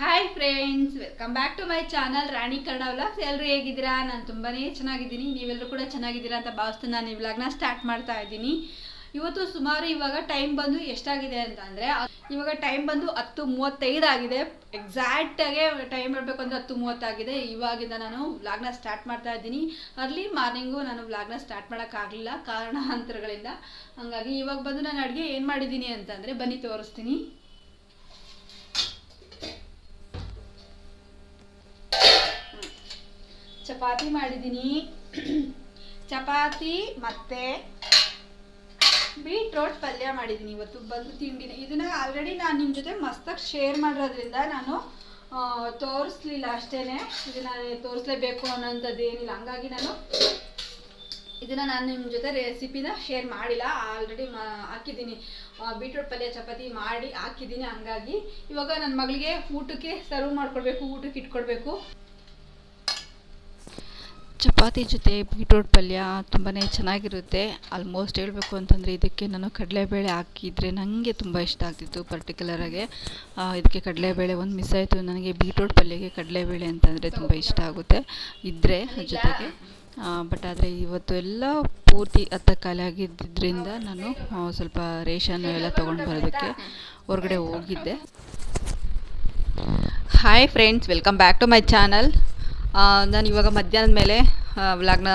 Hi friends welcome back to my channel Rani Kannada vlogs ಎಲ್ಲರೂ ಹೇಗಿದ್ದೀರಾ? ನಾನು ತುಂಬಾ ಚೆನ್ನಾಗಿದ್ದೀನಿ. ನೀವೆಲ್ಲರೂ ಕೂಡ ಚೆನ್ನಾಗಿದ್ದೀರಾ ಅಂತ ಭಾವಿಸ್ತು ನಾನು ಈ ವ್ಲಾಗ್ನ ಸ್ಟಾರ್ಟ್ ಮಾಡ್ತಾ ಇದ್ದೀನಿ. ಇವತ್ತು ಸುಮಾರು ಇವಾಗ ಟೈಮ್ ಬಂದು ಎಷ್ಟಾಗಿದೆ ಅಂತಂದರೆ, ಇವಾಗ ಟೈಮ್ ಬಂದು ಹತ್ತು ಮೂವತ್ತೈದು ಆಗಿದೆ. ಎಕ್ಸಾಕ್ಟಾಗೆ ಟೈಮ್ ಬರಬೇಕು ಅಂದರೆ ಹತ್ತು ಮೂವತ್ತಾಗಿದೆ ಇವಾಗಿಂದ ನಾನು ವ್ಲಾಗ್ನ ಸ್ಟಾರ್ಟ್ ಮಾಡ್ತಾ ಇದ್ದೀನಿ. ಅರ್ಲಿ ಮಾರ್ನಿಂಗು ನಾನು ವ್ಲಾಗ್ನ ಸ್ಟಾರ್ಟ್ ಮಾಡೋಕ್ಕಾಗಲಿಲ್ಲ ಕಾರಣಾಂತರಗಳಿಂದ. ಹಾಗಾಗಿ ಇವಾಗ ಬಂದು ನಾನು ಅಡುಗೆ ಏನು ಮಾಡಿದ್ದೀನಿ ಅಂತಂದರೆ ಬನ್ನಿ ತೋರಿಸ್ತೀನಿ. ಚಪಾತಿ ಮಾಡಿದ್ದೀನಿ. ಚಪಾತಿ ಮತ್ತೆ ಬೀಟ್ರೋಟ್ ಪಲ್ಯ ಮಾಡಿದ್ದೀನಿ ಇವತ್ತು ಬಂದು ತಿಂಡಿನ. ಇದನ್ನ ಆಲ್ರೆಡಿ ನಾನು ನಿಮ್ಮ ಜೊತೆ ಮಸ್ತಾಗಿ ಶೇರ್ ಮಾಡಿರೋದ್ರಿಂದ ನಾನು ತೋರಿಸ್ಲಿಲ್ಲ ಅಷ್ಟೇ ಇದನ್ನ ತೋರಿಸ್ಲೇಬೇಕು ಅನ್ನೋಂಥದ್ದು ಏನಿಲ್ಲ ಹಂಗಾಗಿ ನಾನು ಇದನ್ನ ನಾನು ನಿಮ್ಮ ಜೊತೆ ರೆಸಿಪಿನ ಶೇರ್ ಮಾಡಿಲ್ಲ. ಆಲ್ರೆಡಿ ಮಾ, ಹಾಕಿದ್ದೀನಿ. ಬೀಟ್ರೋಟ್ ಪಲ್ಯ ಚಪಾತಿ ಮಾಡಿ ಹಾಕಿದ್ದೀನಿ. ಹಂಗಾಗಿ ಇವಾಗ ನನ್ನ ಮಗಳಿಗೆ ಊಟಕ್ಕೆ ಸರ್ವ್ ಮಾಡ್ಕೊಡ್ಬೇಕು, ಊಟಕ್ಕೆ ಇಟ್ಕೊಡ್ಬೇಕು. ಚಪಾತಿ ಜೊತೆ ಬೀಟ್ರೋಟ್ ಪಲ್ಯ ತುಂಬಾ ಚೆನ್ನಾಗಿರುತ್ತೆ. ಆಲ್ಮೋಸ್ಟ್ ಹೇಳಬೇಕು ಅಂತಂದರೆ ಇದಕ್ಕೆ ನಾನು ಕಡಲೆಬೇಳೆ ಹಾಕಿದರೆ ನನಗೆ ತುಂಬ ಇಷ್ಟ ಆಗ್ತಿತ್ತು ಪರ್ಟಿಕ್ಯುಲರಾಗಿ ಇದಕ್ಕೆ ಕಡಲೆಬೇಳೆ ಒಂದು ಮಿಸ್ ಆಯಿತು. ನನಗೆ ಬೀಟ್ರೋಟ್ ಪಲ್ಯಗೆ ಕಡಲೆಬೇಳೆ ಅಂತಂದರೆ ತುಂಬ ಇಷ್ಟ ಆಗುತ್ತೆ. ಇದ್ದರೆ ಜೊತೆಗೆ. ಬಟ್ ಆದರೆ ಇವತ್ತು ಎಲ್ಲ ಪೂರ್ತಿ ಹತ್ತ ಖಾಲಿ ಆಗಿದ್ದರಿಂದ ನಾನು ಸ್ವಲ್ಪ ರೇಷನ್ ಎಲ್ಲ ತೊಗೊಂಡು ಬರೋದಕ್ಕೆ ಹೊರಗಡೆ ಹೋಗಿದ್ದೆ. Hi friends welcome back to my channel ನಾನು ಇವಾಗ ಮಧ್ಯಾಹ್ನದ ಮೇಲೆ ವ್ಲಾಗ್ನ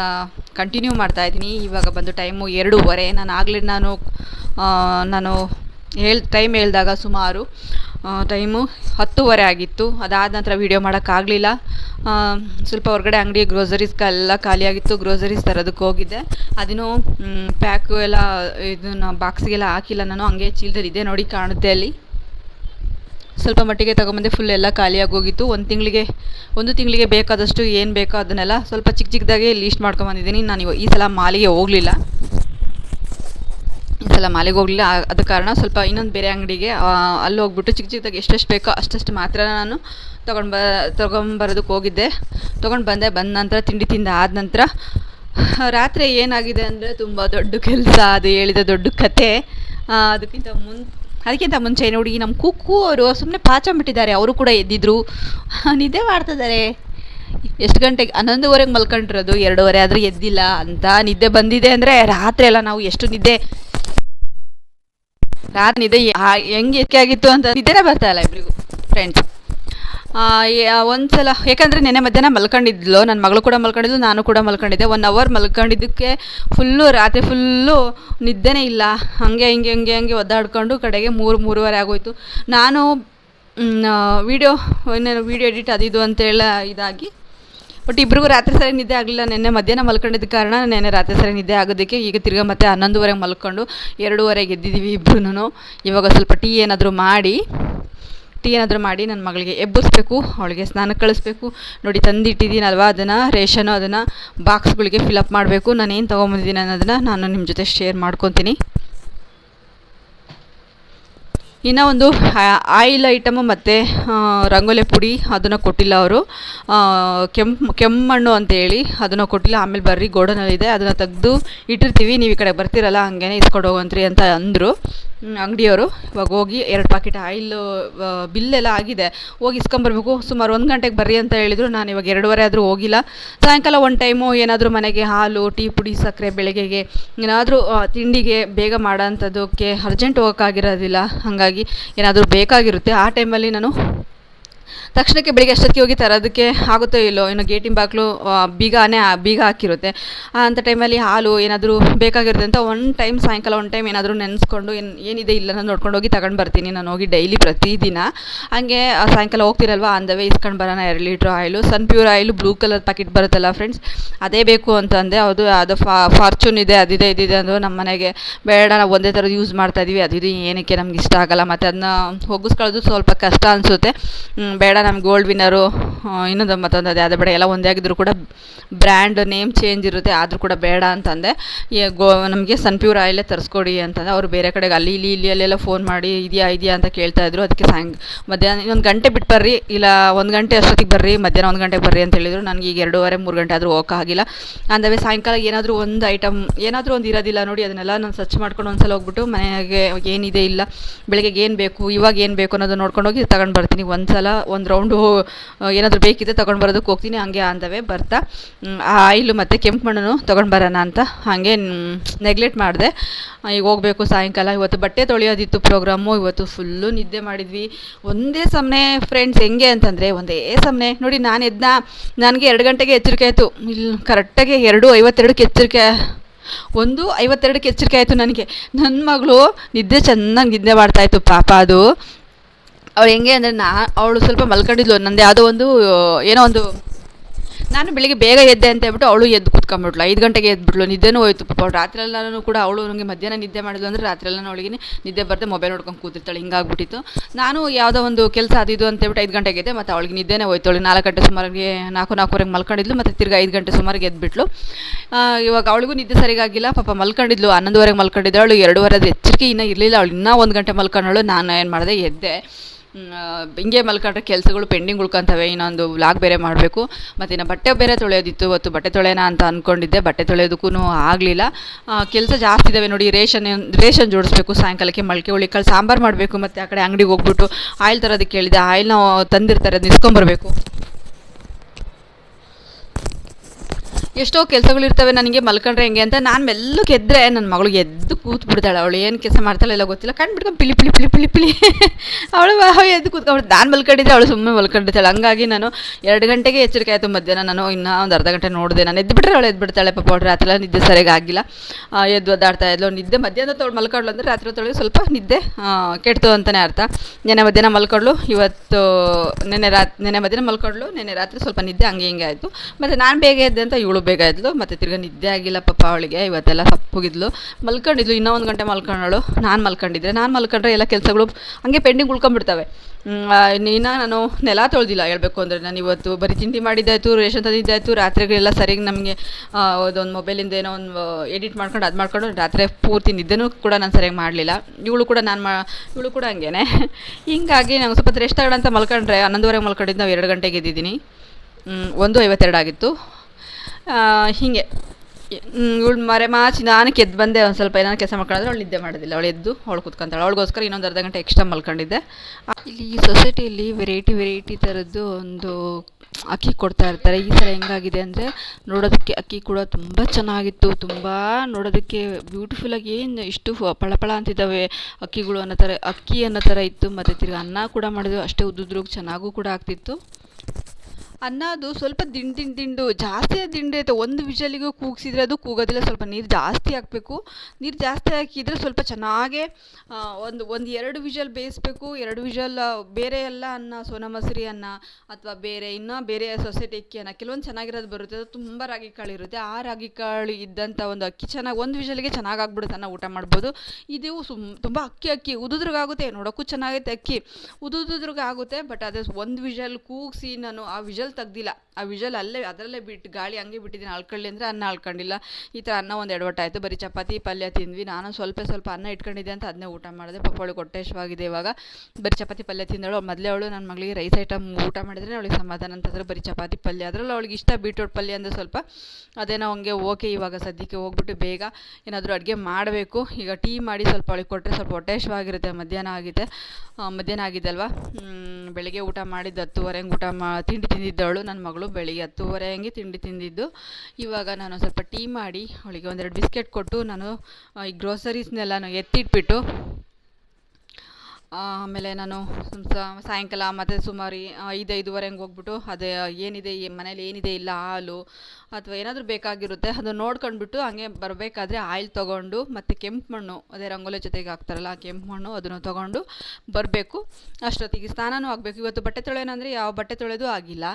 ಕಂಟಿನ್ಯೂ ಮಾಡ್ತಾ ಇದ್ದೀನಿ. ಇವಾಗ ಬಂದು ಟೈಮು ಎರಡೂವರೆ. ನಾನು ಆಗಲೇ ನಾನು ನಾನು ಹೇಳ್ ಟೈಮ್ ಹೇಳಿದಾಗ ಸುಮಾರು ಟೈಮು ಹತ್ತೂವರೆ ಆಗಿತ್ತು. ಅದಾದ ನಂತರ ವೀಡಿಯೋ ಮಾಡೋಕ್ಕಾಗಲಿಲ್ಲ ಸ್ವಲ್ಪ ಹೊರಗಡೆ ಅಂಗಡಿ ಗ್ರೋಸರೀಸ್ಗೆಲ್ಲ ಖಾಲಿಯಾಗಿತ್ತು ಗ್ರೋಸರೀಸ್ ತರೋದಕ್ಕೆ ಹೋಗಿದ್ದೆ. ಅದನ್ನು ಪ್ಯಾಕು ಎಲ್ಲ ಇದನ್ನು ಬಾಕ್ಸಿಗೆಲ್ಲ ಹಾಕಿಲ್ಲ. ನಾನು ಹಂಗೆ ಚೀಲದಲ್ಲಿ ಇದೆ ನೋಡಿ ಕಾಣುತ್ತೆ ಅಲ್ಲಿ. ಸ್ವಲ್ಪ ಮಟ್ಟಿಗೆ ತಗೊಂಬಂದೆ ಫುಲ್ ಎಲ್ಲ ಖಾಲಿಯಾಗಿ ಹೋಗಿತ್ತು ಒಂದು ತಿಂಗಳಿಗೆ ಒಂದು ತಿಂಗಳಿಗೆ ಬೇಕಾದಷ್ಟು ಏನು ಬೇಕೋ ಅದನ್ನೆಲ್ಲ ಸ್ವಲ್ಪ ಚಿಕ್ಕ ಚಿಕ್ಕದಾಗೆ ಲೀಸ್ಟ್ ಮಾಡ್ಕೊಂಬಂದಿದ್ದೀನಿ. ನಾನು ಈ ಸಲ ಮಾಲಿಗೆ ಹೋಗಲಿಲ್ಲ. ಈ ಸಲ ಮಾಲಿಗೆ ಹೋಗಲಿಲ್ಲ. ಅದ ಕಾರಣ ಸ್ವಲ್ಪ ಇನ್ನೊಂದು ಬೇರೆ ಅಂಗಡಿಗೆ ಅಲ್ಲಿ ಹೋಗ್ಬಿಟ್ಟು ಚಿಕ್ಕ ಚಿಕ್ಕದಾಗಿ ಎಷ್ಟೆಷ್ಟು ಬೇಕೋ ಅಷ್ಟಷ್ಟು ಮಾತ್ರ ನಾನು ತೊಗೊಂಡು ಬ ತೊಗೊಂಬರೋದಕ್ಕೆ ಹೋಗಿದ್ದೆ. ತೊಗೊಂಡು ಬಂದೆ, ಬಂದ ನಂತರ ತಿಂಡಿ ತಿಂದ ಆದ ನಂತರ ರಾತ್ರಿ ಏನಾಗಿದೆ ಅಂದರೆ ತುಂಬ ದೊಡ್ಡ ಕೆಲಸ, ಅದು ಹೇಳಿದ ದೊಡ್ಡ ಕತೆ. ಅದಕ್ಕಿಂತ ಮುನ್ ಅದಕ್ಕಿಂತ ಮುಂಚೆ ನೋಡಿ ನಮ್ಮ ಕುಕ್ಕು ಅವರು ಸುಮ್ಮನೆ ಪಾಚಂಬಿಟ್ಟಿದ್ದಾರೆ ಅವರು ಕೂಡ ಎದ್ದಿದ್ರು. ನಿದ್ದೆ ಮಾಡ್ತಿದ್ದಾರೆ. ಎಷ್ಟು ಗಂಟೆಗೆ, ಹನ್ನೊಂದುವರೆಗೆ ಮಲ್ಕೊಂಡಿರೋದು, ಎರಡೂವರೆ ಆದರೂ ಎದ್ದಿಲ್ಲ ಅಂತ ನಿದ್ದೆ ಬಂದಿದೆ ಅಂದರೆ ರಾತ್ರಿ ಎಲ್ಲ ನಾವು ಎಷ್ಟು ನಿದ್ದೆ ರಾತ್ರಿ ನಿದ್ದೆ ಹೆಂಗೆ ಆಗಿತ್ತು ಅಂತ ನಿದ್ದೆನೇ ಬರ್ತಾ ಇಲ್ಲ ಇಬ್ಬರಿಗೂ ಫ್ರೆಂಡ್ಸ್ ಒಂದ್ಸಲ, ಯಾಕಂದರೆ ನಿನ್ನೆ ಮಧ್ಯಾಹ್ನ ಮಲ್ಕೊಂಡಿದ್ಲು ನನ್ನ ಮಗಳು ಕೂಡ ಮಲ್ಕೊಂಡಿದ್ಲು, ನಾನು ಕೂಡ ಮಲ್ಕೊಂಡಿದ್ದೆ. ಒನ್ ಅವರ್ ಮಲ್ಕೊಂಡಿದ್ದಕ್ಕೆ ಫುಲ್ಲು ರಾತ್ರಿ ಫುಲ್ಲು ನಿದ್ದೆನೇ ಇಲ್ಲ. ಹಂಗೆ, ಹಿಂಗೆ ಹಿಂಗೆ, ಹಂಗೆ ಒದ್ದಾಡ್ಕೊಂಡು ಕಡೆಗೆ ಮೂರು, ಮೂರುವರೆ ಆಗೋಯ್ತು. ನಾನು ವೀಡಿಯೋ ಏನೇನು ವೀಡಿಯೋ ಎಡಿಟ್ ಅದು ಇದು ಅಂತೇಳ ಇದಾಗಿ ಬಟ್ ಇಬ್ಬರಿಗೂ ರಾತ್ರಿ ಸರಿ ನಿದ್ದೆ ಆಗಲಿಲ್ಲ. ನಿನ್ನೆ ಮಧ್ಯಾಹ್ನ ಮಲ್ಕೊಂಡಿದ್ದ ಕಾರಣ ನೆನ್ನೆ ರಾತ್ರಿ ಸರಿ ನಿದ್ದೆ ಆಗೋದಕ್ಕೆ ಈಗ ತಿರ್ಗಾ ಮತ್ತೆ ಹನ್ನೊಂದುವರೆಗೆ ಮಲ್ಕೊಂಡು ಎರಡೂವರೆಗೆ ಎದ್ದಿದ್ದೀವಿ ಇಬ್ಬರೂ ಇವಾಗ ಸ್ವಲ್ಪ ಟೀ ಏನಾದರೂ ಮಾಡಿ ಟೀ ಏನಾದರೂ ಮಾಡಿ ನನ್ನ ಮಗಳಿಗೆ ಎಬ್ಬಿಸ್ಬೇಕು, ಅವಳಿಗೆ ಸ್ನಾನಕ್ಕೆ ಕಳಿಸ್ಬೇಕು. ನೋಡಿ, ತಂದಿಟ್ಟಿದ್ದೀನಲ್ವಾ ಅದನ್ನು, ರೇಷನು ಅದನ್ನು, ಬಾಕ್ಸ್ಗಳಿಗೆ ಫಿಲಪ್ ಮಾಡಬೇಕು. ನಾನು ಏನು ತೊಗೊಂಬಂದಿದ್ದೀನಿ ಅನ್ನೋದನ್ನು ನಾನು ನಿಮ್ಮ ಜೊತೆ ಶೇರ್ ಮಾಡ್ಕೊತೀನಿ. ಇನ್ನು ಒಂದು ಆಯಿಲ್ ಐಟಮು ಮತ್ತು ರಂಗೋಲಿ ಪುಡಿ ಅದನ್ನು ಕೊಟ್ಟಿಲ್ಲ ಅವರು. ಕೆಂಪು, ಕೆಮ್ಮಣ್ಣು ಅಂತೇಳಿ ಅದನ್ನು ಕೊಟ್ಟಿಲ್ಲ. ಆಮೇಲೆ ಬರ್ರಿ, ಗೋಡನಲ್ಲಿದೆ. ಅದನ್ನು ತೆಗೆದು ಇಟ್ಟಿರ್ತೀವಿ. ನೀವು ಈ ಕಡೆ ಬರ್ತೀರಲ್ಲ, ಹಂಗೇನೆ ಇಸ್ಕೊಂಡು ಹೋಗಂತ್ರಿ ಅಂತ ಅಂದರು. ಅಂಗಡಿಯವರು ಇವಾಗ ಹೋಗಿ ಎರಡು ಪ್ಯಾಕೆಟ್ ಆಯಿಲ್ ಬಿಲ್ಲೆಲ್ಲ ಆಗಿದೆ. ಹೋಗಿ ಇಸ್ಕೊಂಬರ್ಬೇಕು ಸುಮಾರು ಒಂದು ಗಂಟೆಗೆ ಬರ್ರಿ ಅಂತ ಹೇಳಿದರು. ನಾನು ಇವಾಗ ಎರಡೂವರೆ ಆದರೂ ಹೋಗಿಲ್ಲ. ಸಾಯಂಕಾಲ ಒಂದು ಟೈಮು ಏನಾದರೂ ಮನೆಗೆ ಹಾಲು, ಟೀ, ಪುಡಿ ಸಕ್ಕರೆ ಬೆಳಗ್ಗೆಗೆ ಏನಾದರೂ ತಿಂಡಿಗೆ ಬೇಗ ಮಾಡೋ ಅಂಥದ್ದಕ್ಕೆ ಅರ್ಜೆಂಟ್ ಹೋಗೋಕ್ಕಾಗಿರೋದಿಲ್ಲ. ಹಾಗಾಗಿ ಏನಾದರೂ ಬೇಕಾಗಿರುತ್ತೆ. ಆ ಟೈಮಲ್ಲಿ ನಾನು ತಕ್ಷಣಕ್ಕೆ ಬೆಳಿಗ್ಗೆ ಅಷ್ಟೊತ್ತಿಗೆ ಹೋಗಿ ತರೋದಕ್ಕೆ ಆಗುತ್ತೋ ಇಲ್ಲೋ ಇನ್ನು ಗೇಟಿನ ಬಾಗಿಲು ಬೀಗನೇ ಬೀಗ ಹಾಕಿರುತ್ತೆ. ಅಂಥ ಟೈಮಲ್ಲಿ ಹಾಲು ಏನಾದರೂ ಬೇಕಾಗಿರುತ್ತೆ ಅಂತ ಒನ್ ಟೈಮ್ ಸಾಯಂಕಾಲ ಒನ್ ಟೈಮ್ ಏನಾದರೂ ನೆನೆಸ್ಕೊಂಡು, ಏನು, ಏನಿದೆ ಇಲ್ಲ ನಾನು ನೋಡ್ಕೊಂಡು ಹೋಗಿ ತಗೊಂಡು ಬರ್ತೀನಿ. ನಾನು ಹೋಗಿ ಡೈಲಿ ಪ್ರತಿದಿನ. ಹಾಗೆ ಸಾಯಂಕಾಲ ಹೋಗ್ತಿರಲ್ವ, ಅಂದವೇ ಇಸ್ಕೊಂಡು ಬರೋಣ ಎರಡು litre oil sun pure oil blue colour packet ಬರುತ್ತಲ್ಲ ಫ್ರೆಂಡ್ಸ್ ಅದೇ ಬೇಕು ಅಂತ ಅಂದೆ. ಅದು ಅದು ಫಾರ್ಚೂನ್ ಇದೆ ಅದಿದೆ ಇದಿದೆ ಅಂದರು ನಮ್ಮ ಮನೆಗೆ ಬೇಡ, ನಾವು ಒಂದೇ ಥರದ್ದು ಯೂಸ್ ಮಾಡ್ತಾ ಇದೀವಿ, ಅದು ಇದು ಏನಕ್ಕೆ ನಮ್ಗೆ ಇಷ್ಟ ಆಗಲ್ಲ. ಮತ್ತು ಅದನ್ನ ಹೋಗಿಸ್ಕೊಳ್ಳೋದು ಸ್ವಲ್ಪ ಕಷ್ಟ ಅನಿಸುತ್ತೆ. ಬೇಡ ನಮ್ಮ ಗೋಲ್ಡ್ ವಿನ್ನರು ಇನ್ನೊಂದು ಮತ್ತೊಂದು ಅದು ಬೇಡ. ಎಲ್ಲ ಒಂದೇ ಆಗಿದ್ರು ಕೂಡ ಬ್ರ್ಯಾಂಡ್ ನೇಮ್ ಚೇಂಜ್ ಇರುತ್ತೆ, ಆದರೂ ಕೂಡ ಬೇಡ ಅಂತಂದೆ. ಗೋ, ನಮಗೆ ಸನ್ಪ್ಯೂರ್ ಆಯಿಲೇ ತರಿಸ್ಕೊಡಿ ಅಂತಂದೆ. ಅವರು ಬೇರೆ ಕಡೆಗೆ ಅಲ್ಲಿ, ಇಲ್ಲಿ ಇಲ್ಲಿ, ಅಲ್ಲೆಲ್ಲ ಫೋನ್ ಮಾಡಿ, ಇದೆಯಾ ಇದೆಯಾ ಅಂತ ಕೇಳ್ತಾ ಇದ್ರು. ಅದಕ್ಕೆ ಸಾಯಂ, ಮಧ್ಯಾಹ್ನ, ಇನ್ನೊಂದು ಗಂಟೆ ಬಿಟ್ಟು ಬರ್ರಿ. ಇಲ್ಲ, ಒಂದು ಗಂಟೆ ಅಷ್ಟೊತ್ತಿಗೆ ಬರ್ರಿ. ಮಧ್ಯಾಹ್ನ ಒಂದು ಗಂಟೆಗೆ ಬರ್ರಿ ಅಂತ ಹೇಳಿದ್ರು. ನನಗೆ ಈಗ ಎರಡೂವರೆ, ಮೂರು ಗಂಟೆ ಆದರೂ ಆಗಿಲ್ಲ. ಅಂದವೇ ಸಾಯಂಕಾಲ ಏನಾದರೂ ಒಂದು ಐಟಮ್ ಏನಾದರೂ ಒಂದು ಇರೋದಿಲ್ಲ ನೋಡಿ, ಅದನ್ನೆಲ್ಲ ನಾನು ಸರ್ಚ್ ಮಾಡ್ಕೊಂಡು ಒಂದ್ಸಲ ಹೋಗ್ಬಿಟ್ಟು ಮನೆಗೆ ಏನಿದೆ ಇಲ್ಲ ಬೆಳಗ್ಗೆಗೆ ಏನು ಬೇಕು, ಇವಾಗ ಏನು ಬೇಕು ಅನ್ನೋದು ನೋಡ್ಕೊಂಡು ಹೋಗಿ ತಗೊಂಡು ಬರ್ತೀನಿ. ಒಂದು ಸಲ ಒಂದು ರೌಂಡು ಏನಾದರೂ ಬೇಕಿದ್ದರೆ ತೊಗೊಂಡು ಬರೋದಕ್ಕೆ ಹೋಗ್ತೀನಿ, ಹಂಗೆ ಅಂದವೆ ಬರ್ತಾ. ಆ ಆಯಿಲು ಮತ್ತು ಕೆಂಪು ಮಣ್ಣು ತೊಗೊಂಡು ಬರೋಣ ಅಂತ. ಹಾಗೆ ನೆಗ್ಲೆಕ್ಟ್ ಮಾಡಿದೆ. ಈಗ ಹೋಗಬೇಕು ಸಾಯಂಕಾಲ. ಇವತ್ತು ಬಟ್ಟೆ ತೊಳೆಯೋದಿತ್ತು ಪ್ರೋಗ್ರಾಮು ಇವತ್ತು ಫುಲ್ಲು ನಿದ್ದೆ ಮಾಡಿದ್ವಿ. ಒಂದೇ ಸಮನೆ ಫ್ರೆಂಡ್ಸ್ ಹೆಂಗೆ ಅಂತಂದರೆ, ಒಂದೇ ಸಮನೆ. ನೋಡಿ, ನಾನು ಎದ್ದ ನನಗೆ ಎರಡು ಗಂಟೆಗೆ ಎಚ್ಚರಿಕೆ ಆಯಿತು. ಇಲ್ಲಿ ಕರೆಕ್ಟಾಗಿ ಎರಡು ಐವತ್ತೆರಡಕ್ಕೆ ಎಚ್ಚರಿಕೆ, ಒಂದು ಐವತ್ತೆರಡಕ್ಕೆ ಎಚ್ಚರಿಕೆ ಆಯಿತು ನನಗೆ. ನನ್ನ ಮಗಳು ನಿದ್ದೆ ಚೆನ್ನಾಗಿ ನಿದ್ದೆ ಮಾಡ್ತಾಯಿತ್ತು ಪಾಪ ಅದು. ಅವಳು ಹೆಂಗೆ ಅಂದರೆ ನಾ, ಅವಳು ಸ್ವಲ್ಪ ಮಲ್ಕೊಂಡಿದ್ಲು ನಂದು ಯಾವುದೋ ಒಂದು, ಏನೋ ಒಂದು, ನಾನು ಬೆಳಿಗ್ಗೆ ಬೇಗ ಎದ್ದೆ ಅಂತ ಹೇಳ್ಬಿಟ್ಟು ಅವಳು ಎದ್ದು ಕೂತ್ಕೊಂಡ್ಬಿಟ್ಲು ಐದು ಗಂಟೆಗೆ ಎದ್ಬಿಟ್ಲು. ನಿದ್ದೆನೂ ಹೋಯ್ತು ಪಾಪ. ಅವಳು ರಾತ್ರಿಯೆಲ್ಲನೂ ಕೂಡ ಅವಳು ನನಗೆ ಮಧ್ಯಾಹ್ನ ನಿದ್ದೆ ಮಾಡಿದ್ಲು ಅಂದರೆ ರಾತ್ರಿಯೆಲ್ಲ ಅವಳಿಗೆ ನಿದ್ದೆ ಬರದೆ ಮೊಬೈಲ್ ನೋಡ್ಕೊಂಡು ಕೂತಿರ್ತಾಳೆ. ಹಿಂಗಾಗ್ಬಿಟ್ಟಿತ್ತು. ನಾನು ಯಾವುದೋ ಒಂದು ಕೆಲಸ ಅದು ಇದು ಅಂತ ಹೇಳ್ಬಿಟ್ಟು ಐದು ಗಂಟೆಗೆ ಎದ್ದೆ, ಮತ್ತು ಅವಳಿಗೆ ನಿದ್ದೆನೇ ಹೋಯ್ತು. ಅವಳಿಗೆ ನಾಲ್ಕು ಗಂಟೆ ಸುಮಾರಿಗೆ, ನಾಲ್ಕು, ನಾಲ್ಕೂವರೆಗೆ ಮಲ್ಕೊಂಡಿದ್ಲು, ಮತ್ತು ತಿರ್ಗಿ ಐದು ಗಂಟೆ ಸುಮಾರಿಗೆ ಎದ್ಬಿಟ್ಲು. ಇವಾಗ ಅವಳಿಗೂ ನಿದ್ದೆ ಸರಿಗಾಗಿಲ್ಲ. ಪಾಪ ಮಲ್ಕೊಂಡಿದ್ಲು. ಹನ್ನೊಂದುವರೆಗೆ ಮಲ್ಕೊಂಡಿದ್ದೆ ಅವಳು ಎರಡೂವರೆ ಎಚ್ಚರಿಕೆ ಇನ್ನೂ ಇರಲಿಲ್ಲ. ಅವಳು ಇನ್ನೂ ಒಂದು ಗಂಟೆ ಮಲ್ಕೊಂಡಳು. ನಾನು ಏನು ಮಾಡಿದೆ? ಎದ್ದೆ. ಹಿಂಗೆ ಮಲ್ಕೊಂಡ್ರೆ ಕೆಲಸಗಳು ಪೆಂಡಿಂಗ್ ಉಳ್ಕೊಂತವೆ, ಇನ್ನೊಂದು ವ್ಲಾಗ್ ಬೇರೆ ಮಾಡಬೇಕು. ಮತ್ತು ಇನ್ನು ಬಟ್ಟೆ ಬೇರೆ ತೊಳೆಯೋದಿತ್ತು, ಇವತ್ತು ಬಟ್ಟೆ ತೊಳೆಯೋಣ ಅಂತ ಅಂದ್ಕೊಂಡಿದ್ದೆ ಬಟ್ಟೆ ತೊಳೆಯೋದಕ್ಕೂ ಆಗಲಿಲ್ಲ. ಕೆಲಸ ಜಾಸ್ತಿ ಇದ್ದಾವೆ ನೋಡಿ, ರೇಷನ್ ರೇಷನ್ ಜೋಡಿಸ್ಬೇಕು, ಸಾಯಂಕಾಲಕ್ಕೆ ಮೊಳಕೆ ಹುಳಿಕಾಳು ಸಾಂಬಾರು ಮಾಡಬೇಕು, ಮತ್ತು ಆ ಕಡೆ ಅಂಗಡಿಗೆ ಹೋಗ್ಬಿಟ್ಟು ಆಯಿಲ್ ತರೋದಕ್ಕೆ ಹೇಳಿದೆ ಆಯಿಲ್ನ ತಂದಿರ್ತಾರೆ, ಅದು ಇಸ್ಕೊಂಬರ್ಬೇಕು ಎಷ್ಟೋ ಕೆಲಸಗಳಿರ್ತವೆ ನನಗೆ ಮಲ್ಕೊಂಡ್ರೆ ಹೆಂಗೆ ಅಂತ ನಾನು ಮೆಲ್ಲಕ್ಕೆ ಎದ್ದರೆ ನನ್ನ ಮಗಳು ಎದ್ದು ಕೂತ್ ಬಿಡ್ತಾಳೆ ಅವಳು ಏನು ಕೆಲಸ ಮಾಡ್ತಾಳೆ ಎಲ್ಲ ಗೊತ್ತಿಲ್ಲ. ಕಣ್ಣು ಬಿಡ್ಕೊಂಡು ಪಿಲಿ ಪಿಲಿ ಪಿಲಿ ಪಿಲಿ ಪಿಲಿ. ಅವಳು ಎದ್ದು ಕೂತ್ಕೊಂಡು ನಾನು ಮಲ್ಕೊಂಡಿದ್ದೆ, ಅವಳು ಸುಮ್ಮನೆ ಮಲ್ಕೊಂಡಿರ್ತಾಳೆ ಹಂಗಾಗಿ ನಾನು ಎರಡು ಗಂಟೆಗೆ ಎಚ್ಚರಿಕೆ ಆಯಿತು ಮಧ್ಯಾಹ್ನ. ನಾನು ಇನ್ನೂ ಒಂದು ಅರ್ಧ ಗಂಟೆ ನೋಡಿದೆ. ನಾನು ಎದ್ದು ಬಿಟ್ಟರೆ ಅವಳು ಎದ್ದು ಬಿಡ್ತಾಳೆ. ಪಾಪ ಅವಳು ರಾತ್ರಿ ನಿದ್ದೆ ಸರಿಯಾಗಿ ಆಗಿಲ್ಲ. ಎದ್ದು ಒದ್ದಾಡ್ತಾ ಇದ್ಲು. ನಿದ್ದೆ ಮಧ್ಯಾಹ್ನ ತೊಳು ಮಲ್ಕೊಳ್ಳು ಅಂದರೆ ರಾತ್ರಿ ತೊಳಿ ಸ್ವಲ್ಪ ನಿದ್ದೆ ಕೆಡ್ತು ಅಂತಲೇ ಅರ್ಥ. ನೆನೆ ಮಧ್ಯಾಹ್ನ ಮಲ್ಕೊಂಡ್ಲು ಇವತ್ತು ನೆನೆ ರಾತ್ ನೆನೆ ಮಧ್ಯಾಹ್ನ ಮಲ್ಕೊಂಡ್ಲು ನೆನೆ ರಾತ್ರಿ ಸ್ವಲ್ಪ ನಿದ್ದೆ ಹಂಗೆ ಹಿಂಗೆ ಆಯಿತು. ಮತ್ತು ನಾನು ಬೇಗ ಎದ್ದೆ ಅಂತ ಇವಳು ಬೇಗ ಮತ್ತು ತಿರ್ಗಿ ನಿದ್ದೆ ಆಗಿಲ್ಲ ಪಾಪ ಅವಳಿಗೆ ಇವತ್ತೆಲ್ಲ ಸಪ್ಪಗಿದ್ಲು ಮಲ್ಕೊಂಡಿದ್ಲು ಇನ್ನೂ ಒಂದು ಗಂಟೆ ಮಲ್ಕೊಂಡಳು. ನಾನು ಮಲ್ಕೊಂಡಿದ್ರೆ ನಾನು ಮಲ್ಕೊಂಡ್ರೆ ಎಲ್ಲ ಕೆಲಸಗಳು ಹಂಗೆ ಪೆಂಡಿಂಗ್ ಉಳ್ಕೊಂಡ್ಬಿಡ್ತವೆ. ಇನ್ನು ನಾನು ನೆಲ ತೊಳೆದಿಲ್ಲ ಹೇಳ್ಬೇಕು ಅಂದರೆ ನಾನು ಇವತ್ತು ಬರೀ ತಿಂಡಿ ಮಾಡಿದ್ದಾಯಿತು ರೇಷನ್ ತಂದಿದ್ದಾಯಿತು ರಾತ್ರಿಗಳೆಲ್ಲ ಸರಿಯಾಗಿ ನಮಗೆ ಅದೊಂದು ಮೊಬೈಲಿಂದ ಏನೋ ಒಂದು ಎಡಿಟ್ ಮಾಡ್ಕೊಂಡು ಅದು ಮಾಡ್ಕೊಂಡು ರಾತ್ರಿ ಪೂರ್ತಿ ನಿದ್ದೆನೂ ಕೂಡ ನಾನು ಸರಿಯಾಗಿ ಮಾಡಲಿಲ್ಲ. ಇವಳು ಕೂಡ ನಾನು ಮಾ ಇವಳು ಕೂಡ ಹಂಗೇನೆ. ಹಿಂಗಾಗಿ ನಂಗೆ ಸ್ವಲ್ಪ ರೆಸ್ಟ್ ಅಂತ ಮಲ್ಕೊಂಡ್ರೆ ಹನ್ನೊಂದುವರೆಗೆ ಮಲ್ಕೊಂಡಿದ್ದು ನಾವು ಎರಡು ಗಂಟೆಗೆ ಇದ್ದೀನಿ ಹ್ಮ್, ಒಂದು ಐವತ್ತೆರಡು ಆಗಿತ್ತು. ಹೀಗೆ. ಇವಳು ಮರೆ ಮಾಚಿ, ನಾನು ಕೆದ್ದು ಬಂದೆ ಒಂದು ಸ್ವಲ್ಪ ಏನಾದ್ರು ಕೆಲಸ ಮಾಡ್ಕೊಂಡ್ರೆ ಅವಳು ನಿದ್ದೆ ಮಾಡೋದಿಲ್ಲ. ಅವಳು ಎದ್ದು ಅವಳು ಕೂತ್ಕೊಂತಾಳೆ. ಅವಳಿಗೋಸ್ಕರ ಇನ್ನೊಂದು ಅರ್ಧ ಗಂಟೆ ಎಕ್ಸ್ಟ್ರಾ ಮಲ್ಕೊಂಡಿದ್ದೆ. ಇಲ್ಲಿ ಈ ಸೊಸೈಟಿಯಲ್ಲಿ ವೆರೈಟಿ ವೆರೈಟಿ ಥರದ್ದು ಒಂದು ಅಕ್ಕಿ ಕೊಡ್ತಾ ಇರ್ತಾರೆ. ಈ ಸಲ ಹೆಂಗಾಗಿದೆ ಅಂದರೆ ನೋಡೋದಕ್ಕೆ ಅಕ್ಕಿ ಕೂಡ ತುಂಬ ಚೆನ್ನಾಗಿತ್ತು. ತುಂಬ ನೋಡೋದಕ್ಕೆ ಬ್ಯೂಟಿಫುಲ್ಲಾಗಿ ಏನು ಇಷ್ಟು ಪಳಪಳ ಅಂತಿದ್ದಾವೆ ಅಕ್ಕಿಗಳು ಅನ್ನೋ ಥರ ಅಕ್ಕಿ ಅನ್ನೋ ಥರ ಇತ್ತು. ಮತ್ತು ತಿರ್ಗಿ ಅನ್ನ ಕೂಡ ಮಾಡಿದ್ರು. ಅಷ್ಟೇ ಉದ್ದುದ್ರೂ ಚೆನ್ನಾಗೂ ಕೂಡ ಆಗ್ತಿತ್ತು. ಅನ್ನ ಅದು ಸ್ವಲ್ಪ ದಿಂಡು ದಿಂಡು ದಿಂಡು, ಜಾಸ್ತಿ ದಿಂಡು ಇರುತ್ತೆ. ಒಂದು ವಿಷಲಿಗೂ ಕೂಗಿಸಿದ್ರೆ ಅದು ಕೂಗೋದಿಲ್ಲ. ಸ್ವಲ್ಪ ನೀರು ಜಾಸ್ತಿ ಹಾಕಬೇಕು. ನೀರು ಜಾಸ್ತಿ ಹಾಕಿದರೆ ಸ್ವಲ್ಪ ಚೆನ್ನಾಗೇ ಒಂದು ಒಂದು ಎರಡು ವಿಷಲ್ ಬೇಯಿಸ್ಬೇಕು. ಎರಡು ವಿಷಲ್ ಬೇರೆ ಎಲ್ಲ ಅನ್ನ, ಸೋನಾ ಮಸೂರಿ ಅನ್ನ ಅಥವಾ ಬೇರೆ ಇನ್ನೂ ಬೇರೆ ಸೊಸೈಟಿ ಅಕ್ಕಿ ಅನ್ನ, ಕೆಲವೊಂದು ಚೆನ್ನಾಗಿರೋದು ಬರುತ್ತೆ. ಅದು ತುಂಬ ರಾಗಿ ಕಾಳು ಇರುತ್ತೆ. ಆ ರಾಗಿ ಕಾಳು ಇದ್ದಂಥ ಒಂದು ಅಕ್ಕಿ ಚೆನ್ನಾಗಿ, ಒಂದು ವಿಷಲ್ಗೆ ಚೆನ್ನಾಗಿ ಆಗ್ಬಿಡುತ್ತೆ ಅನ್ನ ಊಟ ಮಾಡ್ಬೋದು. ಇದು ಸುಮ್ ತುಂಬ ಅಕ್ಕಿ ಅಕ್ಕಿ. ಉದುದ್ರಿಗಾಗುತ್ತೆ. ನೋಡೋಕ್ಕೂ ಚೆನ್ನಾಗೈತೆ ಅಕ್ಕಿ. ಉದುದ್ರಿಗಾಗುತ್ತೆ, ಬಟ್ ಅದೇ ಒಂದು ವಿಷಲ್ ಕೂಗಿಸಿ ನಾನು ಆ ವಿಷಲ್ ತೆಗ್ದಿಲ್ಲ. ಆ ವಿಜಲ್ ಅಲ್ಲೇ ಅದರಲ್ಲೇ ಬಿಟ್ಟು ಗಾಳಿ ಹಂಗೆ ಬಿಟ್ಟಿದ್ದೀನಿ. ಅಳ್ಕೊಳ್ಳಿ ಅಂದರೆ ಅನ್ನ ಅಳ್ಕೊಂಡಿಲ್ಲ. ಈ ಥರ ಅನ್ನ ಒಂದು ಎಡವಟ್ಟಾಯಿತು ಬರೀ ಚಪಾತಿ ಪಲ್ಯ ತಿಂದ್ವಿ. ನಾನು ಸ್ವಲ್ಪ ಸ್ವಲ್ಪ ಅನ್ನ ಇಟ್ಕೊಂಡಿದ್ದೆ ಅಂತ ಅದನ್ನೇ ಊಟ ಮಾಡಿದೆ. ಪಾಪ ಅವಳಿಗೆ ಇವಾಗ. ಬರೀ ಚಪಾತಿ ಪಲ್ಯ ತಿಂದಳು. ಮೊದಲೇ ಅವಳು ನನ್ನ ಮಗಳಿಗೆ ರೈಸ್ ಐಟಮ್ ಊಟ ಮಾಡಿದ್ರೆ ಅವಳಿಗೆ ಸಮಾಧಾನ ಅಂತಂದ್ರೆ ಬರೀ ಚಪಾತಿ ಪಲ್ಯ. ಅದರಲ್ಲೂ ಅವಳಿಗೆ ಇಷ್ಟ ಬೀಟ್ರೋಟ್ ಪಲ್ಯ ಅಂದರೆ ಸ್ವಲ್ಪ ಅದೇನೋ ಹಂಗೆ ಓಕೆ ಇವಾಗ ಸದ್ಯಕ್ಕೆ ಹೋಗ್ಬಿಟ್ಟು ಬೇಗ ಏನಾದರೂ ಅಡುಗೆ ಮಾಡಬೇಕು. ಈಗ ಟೀ ಮಾಡಿ ಸ್ವಲ್ಪ ಅವಳಿಗೆ ಕೊಟ್ಟರೆ ಸ್ವಲ್ಪ ಹೊಟ್ಟೆ ಹಶ್ವಾಗಿರುತ್ತೆ ಮಧ್ಯಾಹ್ನ ಆಗಿದೆ. ಮಧ್ಯಾಹ್ನ ಅಲ್ವಾ ಹ್ಮ್, ಊಟ ಮಾಡಿದ್ದು ಹತ್ತುವರೆ ಹಂಗೆ ಊಟ ಮಾ ತಿಂಡಿ ತಿಂದಿದ್ದವಳು ನನ್ನ ಮಗಳು ಬೆಳಿಗ್ಗೆ ಹತ್ತುವರೆ ಹಂಗೆ ತಿಂಡಿ ತಿಂದಿದ್ದು. ಇವಾಗ ನಾನು ಸ್ವಲ್ಪ ಟೀ ಮಾಡಿ, ಅವಳಿಗೆ ಒಂದೆರಡು ಬಿಸ್ಕೆಟ್ ಕೊಟ್ಟು ನಾನು ಈ ಗ್ರೋಸರೀಸ್ನೆಲ್ಲ ಎತ್ತಿಟ್ಬಿಟ್ಟು ಆಮೇಲೆ ನಾನು ಸಾಯಂಕಾಲ ಮತ್ತು ಸುಮಾರು ಐದು ಐದುವರೆ ಹಂಗೆ ಹೋಗ್ಬಿಟ್ಟು ಅದೇ ಏನಿದೆ ಮನೇಲಿ ಏನಿದೆ ಇಲ್ಲ, ಹಾಲು ಅಥವಾ ಏನಾದರೂ ಬೇಕಾಗಿರುತ್ತೆ ಅದನ್ನು ನೋಡ್ಕೊಂಡ್ಬಿಟ್ಟು ಹಂಗೆ ಬರಬೇಕಾದ್ರೆ ಆಯಿಲ್ ತೊಗೊಂಡು ಮತ್ತು ಕೆಂಪು ಮಣ್ಣು, ಅದೇ ರಂಗೋಲಿ ಜೊತೆಗೆ ಹಾಕ್ತಾರಲ್ಲ ಆ ಕೆಂಪು ಮಣ್ಣು ಅದನ್ನು ತೊಗೊಂಡು ಬರಬೇಕು. ಅಷ್ಟೊತ್ತಿಗೆ ಸ್ನಾನವೂ ಆಗಬೇಕು. ಇವತ್ತು ಬಟ್ಟೆ ತೊಳೆಯೋಣಂದರೆ ಯಾವ ಬಟ್ಟೆ ತೊಳೆದು ಆಗಿಲ್ಲ.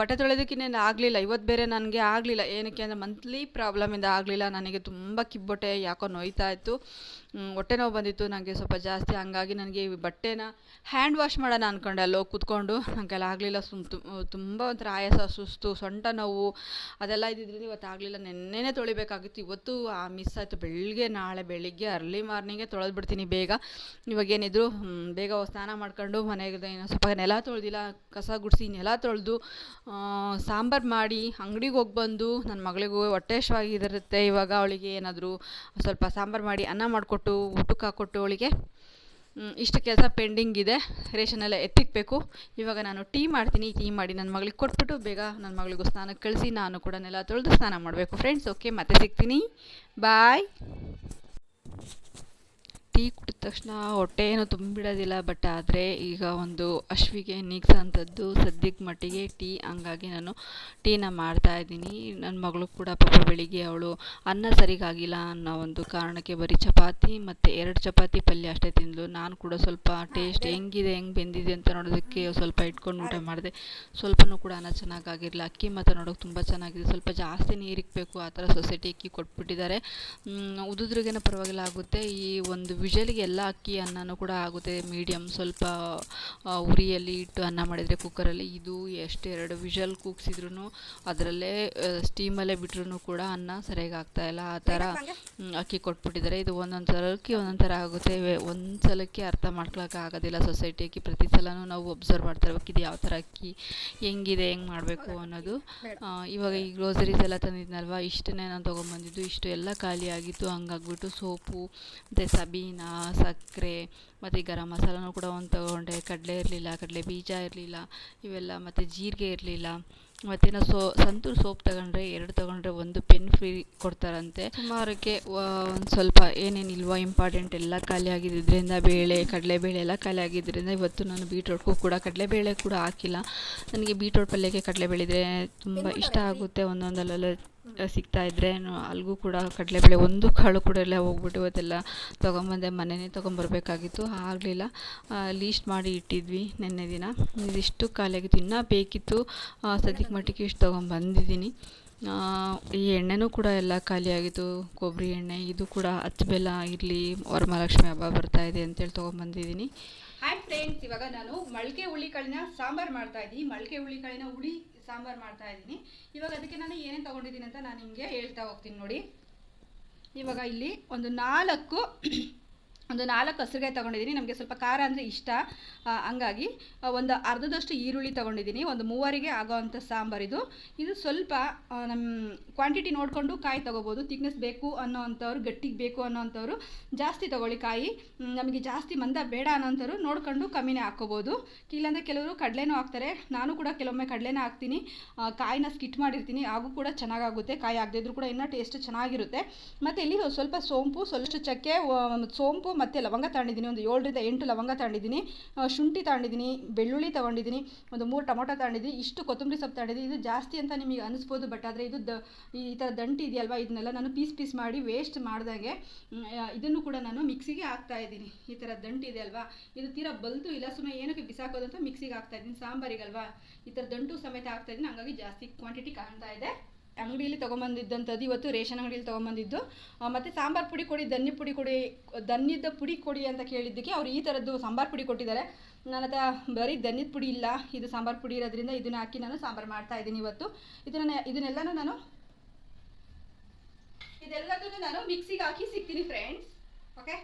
ಬಟ್ಟೆ ತೊಳೆಯೋದಕ್ಕಿನ್ನೇನು ಆಗಲಿಲ್ಲ. ಇವತ್ತು ಬೇರೆ ನನಗೆ ಆಗಲಿಲ್ಲ. ಏನಕ್ಕೆ ಅಂದರೆ ಮಂತ್ಲಿ ಪ್ರಾಬ್ಲಮಿಂದ ಆಗಲಿಲ್ಲ. ನನಗೆ ತುಂಬ ಕಿಬ್ಬೊಟ್ಟೆ, ಯಾಕೋ ನೋಯ್ತಾ ಇತ್ತು. ಹೊಟ್ಟೆ ನೋವು ಬಂದಿತ್ತು. ನನಗೆ ಸ್ವಲ್ಪ ಜಾಸ್ತಿ ಹಂಗಾಗಿ ನನಗೆ ಈ ಬಟ್ಟೆನ ಹ್ಯಾಂಡ್ ವಾಶ್ ಮಾಡೋಣ ಅಂದ್ಕೊಂಡೆ ಅಲ್ಲೋ ಕೂತ್ಕೊಂಡು. ನನಗೆಲ್ಲ ಆಗಲಿಲ್ಲ, ಸುಮ್ ತುಂಬ ಒಂಥರ ಆಯಾಸ, ಸುಸ್ತು, ಸೊಂಟ ನೋವು, ಅದೆಲ್ಲ ಇದ್ದಿದ್ದರಿಂದ ಇವತ್ತು ಆಗಲಿಲ್ಲ. ನೆನ್ನೆನೇ ತೊಳಿಬೇಕಾಗಿತ್ತು. ಇವತ್ತು ಆ ಮಿಸ್ ಆಯಿತು. ಬೆಳಿಗ್ಗೆ ನಾಳೆ ಬೆಳಿಗ್ಗೆ ಅರ್ಲಿ ಮಾರ್ನಿಂಗೇ ತೊಳೆದು ಬಿಡ್ತೀನಿ ಬೇಗ. ಇವಾಗ ಏನಿದ್ರು ಬೇಗ ಸ್ನಾನ ಮಾಡ್ಕೊಂಡು ಮನೆಗೆ ಏನೋ ಸ್ವಲ್ಪ ನೆಲ ತೊಳೆದಿಲ್ಲ. ಕಸ ಗುಡಿಸಿ ನೆಲ ತೊಳೆದು ಸಾಂಬಾರು ಮಾಡಿ, ಅಂಗಡಿಗೆ ಹೋಗಿ ಬಂದು ನನ್ನ ಮಗಳಿಗೂ ಹೊಟ್ಟೆ ಇದಿರುತ್ತೆ ಇವಾಗ ಅವಳಿಗೆ ಏನಾದರೂ ಸ್ವಲ್ಪ ಸಾಂಬಾರು ಮಾಡಿ ಅನ್ನ ಮಾಡಿಕೊಟ್ಟು, ಊಟಕ್ಕೆ ಹಾಕ್ಕೊಟ್ಟು ಅವಳಿಗೆ ಇಷ್ಟು ಕೆಲಸ ಪೆಂಡಿಂಗ್ ಇದೆ. ರೇಷನ್ ಎಲ್ಲ ಎತ್ತಿಕ್ಬೇಕು. ಇವಾಗ ನಾನು ಟೀ ಮಾಡ್ತೀನಿ. ಟೀ ಮಾಡಿ ನನ್ನ ಮಗಳಿಗೆ ಕೊಟ್ಬಿಟ್ಟು ಬೇಗ ನನ್ನ ಮಗಳಿಗೂ ಸ್ನಾನಕ್ಕೆ ಕಳಿಸಿ ನಾನು ಕೂಡ ನೆಲ ತೊಳೆದು ಸ್ನಾನ ಮಾಡಬೇಕು. ಫ್ರೆಂಡ್ಸ್ ಓಕೆ ಮತ್ತೆ ಸಿಗ್ತೀನಿ. ಬಾಯ್ ಟೀ ಕುಡಿದ ತಕ್ಷಣ ಹೊಟ್ಟೆ ಏನು ತುಂಬಿಡೋದಿಲ್ಲ ಬಟ್ ಆದರೆ ಈಗ ಒಂದು ಅಶ್ವಿಗೆ ನೀಗ್ಸೋಂಥದ್ದು ಸದ್ಯಕ್ಕೆ ಮಟ್ಟಿಗೆ ಟೀ. ಹಂಗಾಗಿ ನಾನು ಟೀನ ಮಾಡ್ತಾ ಇದ್ದೀನಿ. ನನ್ನ ಮಗಳು ಕೂಡ ಪಾಪ ಬೆಳಿಗ್ಗೆ ಅವಳು ಅನ್ನ ಸರಿಗಾಗಿಲ್ಲ ಅನ್ನೋ ಒಂದು ಕಾರಣಕ್ಕೆ ಬರೀ ಚಪಾತಿ ಮತ್ತು ಎರಡು ಚಪಾತಿ ಪಲ್ಯ ಅಷ್ಟೇ ತಿಂದಳು ನಾನು ಕೂಡ ಸ್ವಲ್ಪ ಟೇಸ್ಟ್ ಹೆಂಗಿದೆ ಹೆಂಗೆ ಬೆಂದಿದೆ ಅಂತ ನೋಡೋದಕ್ಕೆ ಸ್ವಲ್ಪ ಇಟ್ಕೊಂಡು ಊಟ ಮಾಡಿದೆ. ಸ್ವಲ್ಪನೂ ಕೂಡ ಅನ್ನ ಚೆನ್ನಾಗಾಗಿರಲಿಲ್ಲ ಅಕ್ಕಿ ಮತ್ತು ನೋಡೋಕೆ ತುಂಬ ಚೆನ್ನಾಗಿದೆ. ಸ್ವಲ್ಪ ಜಾಸ್ತಿ ನೀರಿಕ್ಬೇಕು ಆ ಥರ ಸೊಸೈಟಿ ಅಕ್ಕಿ ಕೊಟ್ಬಿಟ್ಟಿದ್ದಾರೆ. ಉದುದ್ರಿಗೇನೋ ಪರವಾಗಿಲ್ಲ ಆಗುತ್ತೆ. ಈ ಒಂದು ವಿಷಲಿಗೆ ಎಲ್ಲ ಅಕ್ಕಿ ಅನ್ನನೂ ಕೂಡ ಆಗುತ್ತೆ. ಮೀಡಿಯಮ್ ಸ್ವಲ್ಪ ಉರಿಯಲ್ಲಿ ಇಟ್ಟು ಅನ್ನ ಮಾಡಿದರೆ ಕುಕ್ಕರಲ್ಲಿ ಇದು ಎಷ್ಟು ಎರಡು ವಿಷಲ್ ಕೂಗ್ಸಿದ್ರು ಅದರಲ್ಲೇ ಸ್ಟೀಮಲ್ಲೇ ಬಿಟ್ರೂ ಕೂಡ ಅನ್ನ ಸರಿಯಾಗಿ ಆಗ್ತಾ ಇಲ್ಲ. ಆ ಥರ ಅಕ್ಕಿ ಕೊಟ್ಬಿಟ್ಟಿದ್ದಾರೆ. ಇದು ಒಂದೊಂದು ಸಲಕ್ಕೆ ಒಂದೊಂದು ಥರ ಆಗುತ್ತೆ. ಒಂದು ಸಲಕ್ಕೆ ಅರ್ಥ ಮಾಡ್ಕೊಳಕ್ಕೆ ಆಗೋದಿಲ್ಲ ಸೊಸೈಟಿ ಅಕ್ಕಿ ಪ್ರತಿ ಸಲನೂ ನಾವು ಒಬ್ಸರ್ವ್ ಮಾಡ್ತಾ ಇರ್ಬೇಕು. ಇದು ಯಾವ ಥರ ಅಕ್ಕಿ ಹೆಂಗಿದೆ ಹೆಂಗೆ ಮಾಡಬೇಕು ಅನ್ನೋದು. ಇವಾಗ ಈ ಗ್ರೋಸರೀಸ್ ಎಲ್ಲ ತಂದಿದ್ನಲ್ವ? ಇಷ್ಟನ್ನೇ ನಾನು ತೊಗೊಂಬಂದಿದ್ದು. ಇಷ್ಟು ಎಲ್ಲ ಖಾಲಿಯಾಗಿತ್ತು. ಹಂಗಾಗ್ಬಿಟ್ಟು ಸೋಪು ಮತ್ತು ಸಬೀನಾ ಸಕ್ಕರೆ ಮತ್ತು ಗರಂ ಮಸಾಲನೂ ಕೂಡ ಒಂದು ತೊಗೊಂಡೆ. ಕಡಲೆ ಇರಲಿಲ್ಲ ಕಡಲೆ ಬೀಜ ಇರಲಿಲ್ಲ ಇವೆಲ್ಲ ಮತ್ತು ಜೀರಿಗೆ ಇರಲಿಲ್ಲ. ಮತ್ತು ನಾವು ಸೋ ಸಂತೂರ್ ಸೋಪ್ ತಗೊಂಡ್ರೆ ಎರಡು ತಗೊಂಡ್ರೆ ಒಂದು ಪೆನ್ ಫ್ರೀ ಕೊಡ್ತಾರಂತೆ. ಸುಮಾರಕ್ಕೆ ಒಂದು ಸ್ವಲ್ಪ ಏನೇನಿಲ್ವೋ ಇಂಪಾರ್ಟೆಂಟ್ ಎಲ್ಲ ಖಾಲಿ ಆಗಿದ್ದರಿಂದ ಬೇಳೆ ಕಡಲೆಬೇಳೆ ಎಲ್ಲ ಖಾಲಿ ಆಗಿದ್ದರಿಂದ ಇವತ್ತು ನಾನು ಬೀಟ್ರೋಟ್ಗೂ ಕೂಡ ಕಡಲೆಬೇಳೆ ಕೂಡ ಹಾಕಿಲ್ಲ. ನನಗೆ ಬೀಟ್ರೋಟ್ ಪಲ್ಯಕ್ಕೆ ಕಡಲೆಬೇಳೆ ಇದ್ದರೆ ತುಂಬ ಇಷ್ಟ ಆಗುತ್ತೆ ಒಂದೊಂದಲ್ಲೆಲ್ಲ ಸಿಗ್ತಾ ಇದ್ದರೆ ಅಲ್ಲಿಗೂ ಕೂಡ ಕಡಲೆಬೇಳೆ ಒಂದು ಕಾಳು ಕೂಡ ಎಲ್ಲ ಹೋಗ್ಬಿಟ್ಟು ಇವತ್ತೆಲ್ಲ ತೊಗೊಂಬಂದೆ ಮನೆಯೇ ತೊಗೊಂಬರ್ಬೇಕಾಗಿತ್ತು, ಆಗಲಿಲ್ಲ. ಲೀಸ್ಟ್ ಮಾಡಿ ಇಟ್ಟಿದ್ವಿ ನಿನ್ನೆ ದಿನ. ಇದಿಷ್ಟು ಖಾಲಿಯಾಗಿತ್ತು ಇನ್ನೂ ಬೇಕಿತ್ತು ಸದ್ಯಕ್ಕೆ ಮಟ್ಟಿಗೆ ಇಷ್ಟು ತೊಗೊಂಬಂದಿದ್ದೀನಿ. ಈ ಎಣ್ಣೆನೂ ಕೂಡ ಎಲ್ಲ ಖಾಲಿಯಾಗಿತ್ತು. ಕೊಬ್ಬರಿ ಎಣ್ಣೆ, ಇದು ಕೂಡ ಅಚ್ಚ ಬೆಲ್ಲ ಇರಲಿ, ವರಮಹಾಲಕ್ಷ್ಮಿ ಹಬ್ಬ ಬರ್ತಾಯಿದೆ ಅಂತೇಳಿ ತೊಗೊಂಬಂದಿದ್ದೀನಿ. ಹಾಯ್ ಫ್ರೆಂಡ್ಸ್ ಇವಾಗ ನಾನು ಮೊಳಕೆ ಹುಳಿಕಾಳಿನ ಸಾಂಬಾರು ಮಾಡ್ತಾ ಇದ್ದೀನಿ. ಮಳಕೆ ಹುಳಿಕಾಳಿನ ಹುಳಿ ಸಾಂಬಾರು ಮಾಡ್ತಾ ಇದ್ದೀನಿ. ಇವಾಗ ಅದಕ್ಕೆ ನಾನು ಏನೇನು ತೊಗೊಂಡಿದ್ದೀನಿ ಅಂತ ನಾನು ನಿಮಗೆ ಹೇಳ್ತಾ ಹೋಗ್ತೀನಿ ನೋಡಿ. ಇವಾಗ ಇಲ್ಲಿ ಒಂದು ನಾಲ್ಕು ಒಂದು ನಾಲ್ಕು ಹಸಿರುಗಾಯಿ ತೊಗೊಂಡಿದ್ದೀನಿ. ನಮಗೆ ಸ್ವಲ್ಪ ಖಾರ ಅಂದರೆ ಇಷ್ಟ. ಹಂಗಾಗಿ ಒಂದು ಅರ್ಧದಷ್ಟು ಈರುಳ್ಳಿ ತೊಗೊಂಡಿದ್ದೀನಿ. ಒಂದು ಮೂವರಿಗೆ ಆಗೋವಂಥ ಸಾಂಬಾರು ಇದು. ಇದು ಸ್ವಲ್ಪ ನಮ್ಮ ಕ್ವಾಂಟಿಟಿ ನೋಡಿಕೊಂಡು ಕಾಯಿ ತೊಗೋಬೋದು. ತಿಕ್ನೆಸ್ ಬೇಕು ಅನ್ನೋವಂಥವ್ರು ಗಟ್ಟಿಗೆ ಬೇಕು ಅನ್ನೋವಂಥವ್ರು ಜಾಸ್ತಿ ತೊಗೊಳ್ಳಿ ಕಾಯಿ. ನಮಗೆ ಜಾಸ್ತಿ ಮಂದ ಬೇಡ ಅನ್ನೋಂಥವ್ರು ನೋಡಿಕೊಂಡು ಕಮ್ಮಿನೇ ಹಾಕ್ಕೋಬೋದು. ಇಲ್ಲಾಂದರೆ ಕೆಲವರು ಕಡಲೆನೂ ಹಾಕ್ತಾರೆ. ನಾನು ಕೂಡ ಕೆಲವೊಮ್ಮೆ ಕಡಲೆನೇ ಹಾಕ್ತೀನಿ. ಕಾಯಿನ ಸ್ಕಿಟ್ ಮಾಡಿರ್ತೀನಿ. ಹಾಗೂ ಕೂಡ ಚೆನ್ನಾಗಾಗುತ್ತೆ. ಕಾಯಿ ಆಗದಿದ್ರು ಕೂಡ ಇನ್ನೂ ಟೇಸ್ಟ್ ಚೆನ್ನಾಗಿರುತ್ತೆ. ಮತ್ತು ಇಲ್ಲಿ ಸ್ವಲ್ಪ ಸೋಂಪು, ಸ್ವಲ್ಪ ಚಕ್ಕೆ ಸೋಂಪು ಮತ್ತು ಲವಂಗ ತಗೊಂಡಿದ್ದೀನಿ. ಒಂದು ಏಳರಿಂದ ಎಂಟು ಲವಂಗ ತಗೊಂಡಿದ್ದೀನಿ. ಶುಂಠಿ ತಗೊಂಡಿದ್ದೀನಿ, ಬೆಳ್ಳುಳ್ಳಿ ತೊಗೊಂಡಿದ್ದೀನಿ, ಒಂದು ಮೂರು ಟೊಮೊಟೊ ತಗೊಂಡಿದ್ದೀನಿ. ಇಷ್ಟು ಕೊತ್ತಂಬರಿ ಸೊಪ್ಪು ತಗೊಂಡಿದ್ದೀನಿ. ಇದು ಜಾಸ್ತಿ ಅಂತ ನಿಮಗೆ ಅನಿಸ್ಬೋದು ಬಟ್ ಆದರೆ ಇದು ದ, ಈ ಥರ ದಂಟಿ ಇದೆಯಲ್ವ, ಇದನ್ನೆಲ್ಲ ನಾನು ಪೀಸ್ ಪೀಸ್ ಮಾಡಿ ವೇಸ್ಟ್ ಮಾಡ್ದಂಗೆ ಇದನ್ನು ಕೂಡ ನಾನು ಮಿಕ್ಸಿಗೆ ಹಾಕ್ತಾ ಇದ್ದೀನಿ. ಈ ಥರ ದಂಟು ಇದೆ ಅಲ್ವಾ? ಇದು ತೀರಾ ಬಲ್ತು ಇಲ್ಲ ಸುಮ್ಮನೆ ಏನಕ್ಕೆ ಬಿಸಾಕೋದು ಅಂತ ಮಿಕ್ಸಿಗೆ ಹಾಕ್ತಾ ಇದ್ದೀನಿ. ಸಾಂಬಾರಿಗಲ್ವಾ? ಈ ಥರ ದಂಟು ಸಮೇತ ಹಾಕ್ತಾ ಇದ್ದೀನಿ. ಹಂಗಾಗಿ ಜಾಸ್ತಿ ಕ್ವಾಂಟಿಟಿ ಕಾಣ್ತಾ ಇದೆ. ಅಂಗಡಿಯಲ್ಲಿ ತೊಗೊಂಬಂದಿದ್ದಂಥದ್ದು ಇವತ್ತು ರೇಷನ್ ಅಂಗಡಿಯಲ್ಲಿ ತೊಗೊಂಬಂದಿದ್ದು. ಮತ್ತು ಸಾಂಬಾರು ಪುಡಿ ಕೊಡಿ ಧನ್ಯ ಪುಡಿ ಕೊಡಿ ಧನ್ಯದ ಪುಡಿ ಕೊಡಿ ಅಂತ ಕೇಳಿದ್ದಕ್ಕೆ ಅವರು ಈ ಥರದ್ದು ಸಾಂಬಾರ್ ಪುಡಿ ಕೊಟ್ಟಿದ್ದಾರೆ. ನನ್ನ ಹತ್ರ ಬರೀ ಧನ್ಯದ ಪುಡಿ ಇಲ್ಲ, ಇದು ಸಾಂಬಾರ್ ಪುಡಿ ಇರೋದ್ರಿಂದ ಇದನ್ನು ಹಾಕಿ ನಾನು ಸಾಂಬಾರು ಮಾಡ್ತಾ ಇದ್ದೀನಿ ಇವತ್ತು. ಇದನ್ನ ಇದನ್ನೆಲ್ಲನೂ ನಾನು ಇದೆಲ್ಲದನ್ನು ನಾನು ಮಿಕ್ಸಿಗೆ ಹಾಕಿ ಸಿಗ್ತೀನಿ ಫ್ರೆಂಡ್ಸ್ ಓಕೆ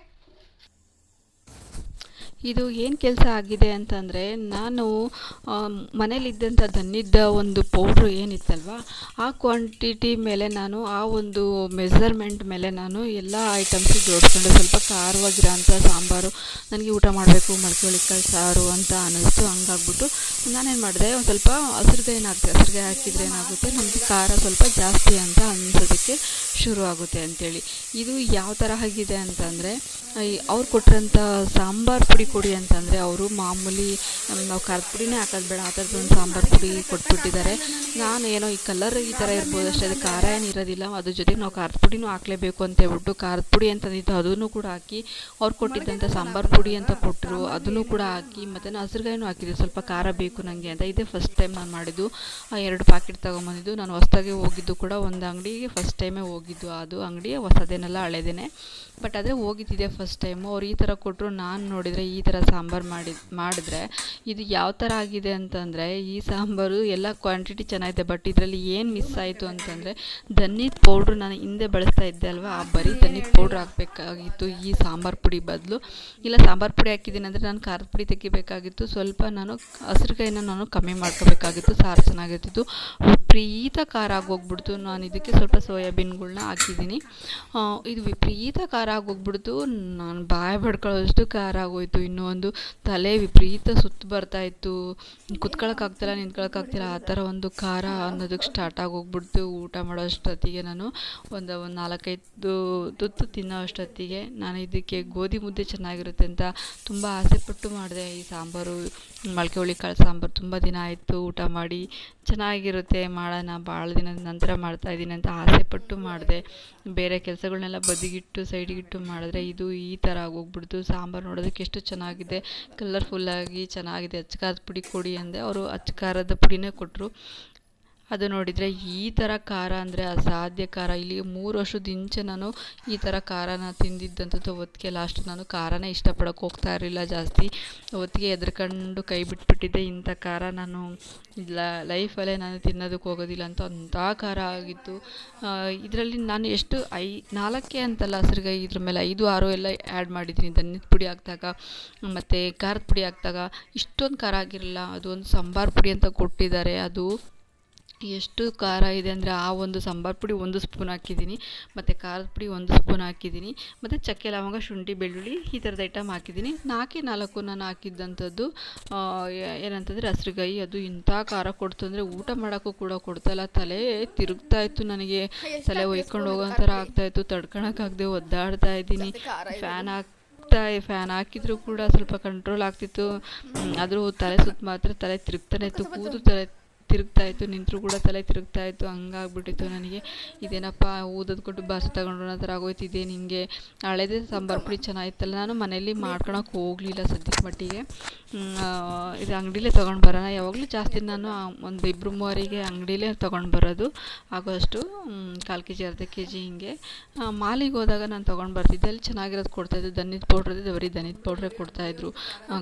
ಇದು ಏನು ಕೆಲಸ ಆಗಿದೆ ಅಂತಂದರೆ, ನಾನು ಮನೇಲಿದ್ದಂಥ ಧನ್ಯದ ಒಂದು ಪೌಡ್ರ್ ಏನಿತ್ತಲ್ವ, ಆ ಕ್ವಾಂಟಿಟಿ ಮೇಲೆ ನಾನು, ಆ ಒಂದು ಮೆಸರ್ಮೆಂಟ್ ಮೇಲೆ ನಾನು ಎಲ್ಲ ಐಟಮ್ಸು ಜೋಡಿಸ್ಕೊಂಡೆ. ಸ್ವಲ್ಪ ಖಾರವಾಗಿರೋಂಥ ಸಾಂಬಾರು, ನನಗೆ ಊಟ ಮಾಡಬೇಕು ಮೊಳಕೆ ಸಾರು ಅಂತ ಅನ್ನಿಸ್ತು. ಹಂಗಾಗ್ಬಿಟ್ಟು ನಾನೇನು ಮಾಡಿದೆ, ಒಂದು ಸ್ವಲ್ಪ ಹಸಿರುಗಾಯಿನ ಏನಾಗುತ್ತೆ ಹಸಿರುಗಾಯಿ ಹಾಕಿದರೆ ಏನಾಗುತ್ತೆ ನಮಗೆ ಖಾರ ಸ್ವಲ್ಪ ಜಾಸ್ತಿ ಅಂತ ಅನ್ನಿಸೋದಕ್ಕೆ ಶುರು ಆಗುತ್ತೆ ಅಂತೇಳಿ. ಇದು ಯಾವ ಥರ ಆಗಿದೆ ಅಂತಂದರೆ ಅವ್ರು ಕೊಟ್ಟಿರೋಂಥ ಸಾಂಬಾರು ಪುಡಿ ಕೊಡಿ ಅಂತಂದರೆ ಅವರು ಮಾಮೂಲಿ ನಾವು ಖಾರದ ಪುಡಿನೇ ಹಾಕೋದು ಬೇಡ, ಆ ಥರದ್ದು ಒಂದು ಸಾಂಬಾರು ಪುಡಿ ಕೊಟ್ಬಿಟ್ಟಿದ್ದಾರೆ. ನಾನು ಏನೋ ಈ ಕಲರ್ ಈ ಥರ ಇರ್ಬೋದು ಅಷ್ಟೇ, ಅದು ಖಾರ ಏನು ಇರೋದಿಲ್ಲ, ಅದ್ರ ಜೊತೆಗೆ ನಾವು ಖಾರದ ಪುಡಿನೂ ಹಾಕ್ಲೇಬೇಕು ಅಂತ ಹೇಳ್ಬಿಟ್ಟು ಖಾರದ ಪುಡಿ ಅಂತಂದಿದ್ದು ಅದನ್ನು ಕೂಡ ಹಾಕಿ ಅವ್ರು ಕೊಟ್ಟಿದ್ದಂಥ ಸಾಂಬಾರು ಪುಡಿ ಅಂತ ಕೊಟ್ಟರು, ಅದನ್ನು ಕೂಡ ಹಾಕಿ ಮತ್ತು ನಾನು ಹಸಿರುಗಾಯಿನೂ ಹಾಕಿದ್ದೆ, ಸ್ವಲ್ಪ ಖಾರ ಬೇಕು ನನಗೆ ಅಂತ, ಇದೇ ಫಸ್ಟ್ ಟೈಮ್ ನಾನು ಮಾಡಿದ್ದು. ಎರಡು ಪ್ಯಾಕೆಟ್ ತೊಗೊಂಬಂದಿದ್ದು, ನಾನು ಹೊಸ್ದಾಗೆ ಹೋಗಿದ್ದು ಕೂಡ ಒಂದು ಅಂಗಡಿಗೆ ಫಸ್ಟ್ ಟೈಮೇ ಹೋಗಿದ್ದು, ಅದು ಅಂಗಡಿ ಹೊಸದೇನೆಲ್ಲ ಹಳೆದೇನೆ. ಬಟ್ ಆದರೆ ಹೋಗಿದ್ದಿದೆ ಫಸ್ಟ್ ಟೈಮು ಅವ್ರು ಈ ಥರ ಕೊಟ್ಟರು ನಾನು ನೋಡಿದರೆ ಈ ಥರ ಸಾಂಬಾರು ಮಾಡಿ, ಮಾಡಿದ್ರೆ ಇದು ಯಾವ ಥರ ಆಗಿದೆ ಅಂತಂದರೆ ಈ ಸಾಂಬಾರು ಎಲ್ಲ ಕ್ವಾಂಟಿಟಿ ಚೆನ್ನಾಗಿದೆ ಬಟ್ ಇದರಲ್ಲಿ ಏನು ಮಿಸ್ ಆಯಿತು ಅಂತಂದರೆ ಧನ್ಯದ ಪೌಡ್ರು ನಾನು ಹಿಂದೆ ಬಳಸ್ತಾ ಇದ್ದೆ ಅಲ್ವಾ, ಆ ಬರೀ ಧನ್ಯದ ಪೌಡ್ರ್ ಹಾಕಬೇಕಾಗಿತ್ತು ಈ ಸಾಂಬಾರು ಪುಡಿ ಬದಲು. ಇಲ್ಲ, ಸಾಂಬಾರು ಪುಡಿ ಹಾಕಿದ್ದೀನಿ ಅಂದರೆ ನಾನು ಖಾರದ ಪುಡಿ ತೆಗಿಬೇಕಾಗಿತ್ತು, ಸ್ವಲ್ಪ ನಾನು ಹಸಿರುಗಾಯಿನ ನಾನು ಕಮ್ಮಿ ಮಾಡ್ಕೋಬೇಕಾಗಿತ್ತು, ಸಾರು ಚೆನ್ನಾಗಿರ್ತಿತ್ತು. ವಿಪರೀತ ಖಾರ ಆಗೋಗ್ಬಿಡ್ತು ನಾನು ಇದಕ್ಕೆ ಸ್ವಲ್ಪ ಸೋಯಾಬೀನ್ಗಳನ್ನ ಹಾಕಿದ್ದೀನಿ. ಇದು ವಿಪರೀತ ಖಾರ ಆಗೋಗ್ಬಿಡ್ತು ನಾನು ಬಾಯಿ ಬಡ್ಕೊಳ್ಳೋಷ್ಟು ಖಾರ ಆಗೋಯ್ತು ಇನ್ನೂ ಒಂದು ತಲೆ ವಿಪರೀತ ಸುತ್ತು ಬರ್ತಾ ಇತ್ತು. ಕುತ್ಕೊಳಕ್ಕಾಗ್ತಿಲ್ಲ ನಿಂತ್ಕೊಳಕ್ಕಾಗ್ತಿಲ್ಲ ಆ ಥರ ಒಂದು ಖಾರ ಅನ್ನೋದಕ್ಕೆ ಸ್ಟಾರ್ಟ್ ಆಗೋಗ್ಬಿಡ್ತು. ಊಟ ಮಾಡೋ ಅಷ್ಟೊತ್ತಿಗೆ ನಾನು ಒಂದು ಒಂದು ನಾಲ್ಕೈದು ತುತ್ತು ತಿನ್ನೋ ಅಷ್ಟೊತ್ತಿಗೆ ನಾನು ಇದಕ್ಕೆ ಗೋಧಿ ಮುದ್ದೆ ಚೆನ್ನಾಗಿರುತ್ತೆ ಅಂತ ತುಂಬ ಆಸೆಪಟ್ಟು ಮಾಡಿದೆ. ಈ ಸಾಂಬಾರು ಮೊಳಕೆ ಹುಳಿ ಕಾಳು ಸಾಂಬಾರು ತುಂಬ ದಿನ ಆಯಿತು, ಊಟ ಮಾಡಿ ಚೆನ್ನಾಗಿರುತ್ತೆ, ಮಾಡೋಣ, ಭಾಳ ದಿನದ ನಂತರ ಮಾಡ್ತಾಯಿದ್ದೀನಿ ಅಂತ ಆಸೆಪಟ್ಟು ಮಾಡಿದೆ. ಬೇರೆ ಕೆಲಸಗಳ್ನೆಲ್ಲ ಬದಿಗಿಟ್ಟು, ಸೈಡಿಗಿಟ್ಟು ಮಾಡಿದ್ರೆ ಇದು ಈ ಥರ ಆಗೋಗ್ಬಿಡ್ತು. ಸಾಂಬಾರು ನೋಡೋದಕ್ಕೆ ಎಷ್ಟು ಚೆನ್ನಾಗಿದೆ. ಕಲರ್ಫುಲ್ಲಾಗಿ ಚೆನ್ನಾಗಿದೆ. ಅಚ್ಕಾರದ ಪುಡಿ ಕೊಡಿ ಅಂದೆ. ಅವರು ಅಚ್ಕಾರದ ಪುಡಿನೇ ಕೊಟ್ಟರು ಅದು ನೋಡಿದರೆ ಈ ಥರ ಖಾರ ಅಂದರೆ ಅಸಾಧ್ಯ ಖಾರ. ಇಲ್ಲಿ ಮೂರು ವರ್ಷದ ಹಿಂಚೆ ನಾನು ಈ ಥರ ಖಾರನ ತಿಂದಿದ್ದಂಥದ್ದು ಒತ್ತಿಗೆ ಲಾಸ್ಟ್ ನಾನು ಖಾರನೇ ಇಷ್ಟಪಡೋಕೆ ಹೋಗ್ತಾ ಇರಲಿಲ್ಲ ಜಾಸ್ತಿ. ಒತ್ತಿಗೆ ಎದ್ರಕಂಡು ಕೈ ಬಿಟ್ಬಿಟ್ಟಿದ್ದೆ ಇಂಥ ಖಾರ ನಾನು ಲೈಫಲ್ಲೇ ನಾನು ತಿನ್ನೋದಕ್ಕೆ ಹೋಗೋದಿಲ್ಲ ಅಂತ ಅಂಥ ಖಾರ ಆಗಿತ್ತು. ಇದರಲ್ಲಿ ನಾನು ಎಷ್ಟು ಐ, ನಾಲ್ಕೇ ಅಂತಲ್ಲ ಹಸ್ರುಗಾಯಿ ಇದ್ರ ಮೇಲೆ ಐದು, ಆರು ಎಲ್ಲ ಆ್ಯಡ್ ಮಾಡಿದ್ದೀನಿ. ಧನ್ಯದ ಪುಡಿ ಹಾಕಿದಾಗ, ಮತ್ತು ಖಾರದ ಪುಡಿ ಹಾಕಿದಾಗ ಇಷ್ಟೊಂದು ಖಾರ ಆಗಿರಲಿಲ್ಲ ಅದು ಒಂದು ಸಾಂಬಾರು ಪುಡಿ ಅಂತ ಕೊಟ್ಟಿದ್ದಾರೆ. ಅದು ಎಷ್ಟು ಖಾರ ಇದೆ ಅಂದರೆ ಆ ಒಂದು ಸಾಂಬಾರು ಪುಡಿ ಒಂದು ಸ್ಪೂನ್ ಹಾಕಿದ್ದೀನಿ ಮತ್ತು ಖಾರದ ಪುಡಿ ಒಂದು ಸ್ಪೂನ್ ಹಾಕಿದ್ದೀನಿ ಮತ್ತು ಚಕ್ಕೆ ಲವಂಗ ಶುಂಠಿ ಬೆಳ್ಳುಳ್ಳಿ ಈ ಥರದ ಐಟಮ್ ಹಾಕಿದ್ದೀನಿ. ನಾಲ್ಕೇ ನಾಲ್ಕು ನಾನು ಹಾಕಿದ್ದಂಥದ್ದು ಏನಂತಂದರೆ ಹಸ್ರುಗಾಯಿ ಅದು ಇಂಥ ಖಾರ ಕೊಡ್ತು ಅಂದರೆ ಊಟ ಮಾಡೋಕ್ಕೂ ಕೂಡ ಕೊಡ್ತಾಯಿಲ್ಲ ತಲೆ ತಿರುಗ್ತಾ ಇತ್ತು ನನಗೆ. ತಲೆ ಒಯ್ಕೊಂಡು ಹೋಗೋ ಥರ ಆಗ್ತಾಯಿತ್ತು ತಡ್ಕೊಳಕ್ಕಾಗದೆ ಒದ್ದಾಡ್ತಾ ಇದ್ದೀನಿ. ಫ್ಯಾನ್ ಹಾಕ್ ಫ್ಯಾನ್ ಹಾಕಿದ್ರು ಕೂಡ ಸ್ವಲ್ಪ ಕಂಟ್ರೋಲ್ ಆಗ್ತಿತ್ತು. ಆದರೂ ತಲೆ ಸುತ್ತ ಮಾತ್ರ ತಲೆ ತಿರುಗ್ತಾನೆ ಇತ್ತು ಕೂದು ತಲೆ ತಿರುಗ್ತಾ ಇತ್ತು, ನಿಂತರೂ ಕೂಡ ತಲೆ ತಿರುಗ್ತಾ ಇತ್ತು, ಹಂಗಾಗ್ಬಿಟ್ಟಿತ್ತು ನನಗೆ. ಇದೇನಪ್ಪ, ಊದೋದು ಕೊಟ್ಟು ಬಸ್ ತಗೊಂಡ್ರು ಥರ ಆಗೋಯ್ತು ಇದೇ ನಿಮಗೆ ಹಳೇದೇ ಸಾಂಬಾರು ಪುಡಿ ಚೆನ್ನಾಗಿತ್ತಲ್ಲ, ನಾನು ಮನೇಲಿ ಮಾಡ್ಕೊಳಕ್ಕೆ ಹೋಗಲಿಲ್ಲ ಸದ್ಯಕ್ಕೆ ಮಟ್ಟಿಗೆ. ಇದು ಅಂಗಡಿಲೇ ತೊಗೊಂಡು ಬರೋಣ. ಯಾವಾಗಲೂ ಜಾಸ್ತಿ ನಾನು ಒಂದು ಇಬ್ಬರು ಮೂವರಿಗೆ ಅಂಗಡಿಲೇ ತೊಗೊಂಡು ಬರೋದು. ಆಗೋಷ್ಟು ಕಾಲು ಕೆ ಜಿ ಅರ್ಧ ಕೆ ಜಿ ಹಿಂಗೆ ಮಾಲಿಗೆ ಹೋದಾಗ ನಾನು ತೊಗೊಂಡು ಬರ್ತಿದ್ದೆ. ಅಲ್ಲಿ ಚೆನ್ನಾಗಿರೋದು ಕೊಡ್ತಾಯಿದ್ರು ಪೌಡ್ರ್ ಇದೆ, ಬರೀ ಧನ್ಯದ ಪೌಡ್ರೇ ಕೊಡ್ತಾಯಿದ್ರು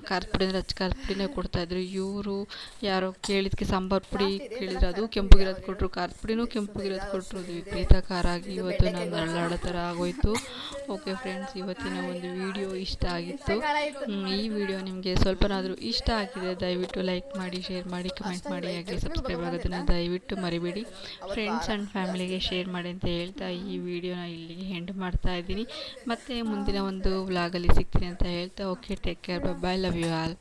ಖಾರದ ಪುಡಿ ಅಂದರೆ ಹಚ್ಚ ಖಾರದ ಪುಡಿನೇ ಕೊಡ್ತಾಯಿದ್ರು ಇವರು ಯಾರೋ ಕೇಳಿದ್ದಕ್ಕೆ ಸಾಂಬಾರು ಪುಡಿ ಕೇಳಿದ್ರೆ ಅದು ಕೆಂಪುಗಿರೋದು ಕೊಟ್ಟರು ಖಾರದ ಪುಡಿನೂ ಕೆಂಪುಗಿರೋದು ಕೊಟ್ಟರು ಅದು ವಿಪರೀತ ಖಾರ ಆಗಿ ಇವತ್ತು ನಾನು ನರಳಾಡೋ ಥರ ಆಗೋಯ್ತು. ಓಕೆ ಫ್ರೆಂಡ್ಸ್ ಇವತ್ತಿನ ಒಂದು ವಿಡಿಯೋ ಇಷ್ಟ ಆಗಿತ್ತು. ಈ ವಿಡಿಯೋ ನಿಮಗೆ ಸ್ವಲ್ಪನಾದರೂ ಇಷ್ಟ ಆಗಿದೆ ದಯವಿಟ್ಟು ಲೈಕ್ ಮಾಡಿ ಶೇರ್ ಮಾಡಿ ಕಮೆಂಟ್ ಮಾಡಿ ಹಾಗೆ ಸಬ್ಸ್ಕ್ರೈಬ್ ಆಗೋದನ್ನು ದಯವಿಟ್ಟು ಮರಿಬೇಡಿ. ಫ್ರೆಂಡ್ಸ್ ಆ್ಯಂಡ್ ಫ್ಯಾಮಿಲಿಗೆ ಶೇರ್ ಮಾಡಿ ಅಂತ ಹೇಳ್ತಾ ಈ ವಿಡಿಯೋನ ಇಲ್ಲಿಗೆ ಹೆಂಡ್ ಮಾಡ್ತಾ ಇದ್ದೀನಿ. ಮತ್ತು ಮುಂದಿನ ಒಂದು ವ್ಲಾಗಲ್ಲಿ ಸಿಗ್ತೀನಿ ಅಂತ ಹೇಳ್ತಾ okay take care bye love you all.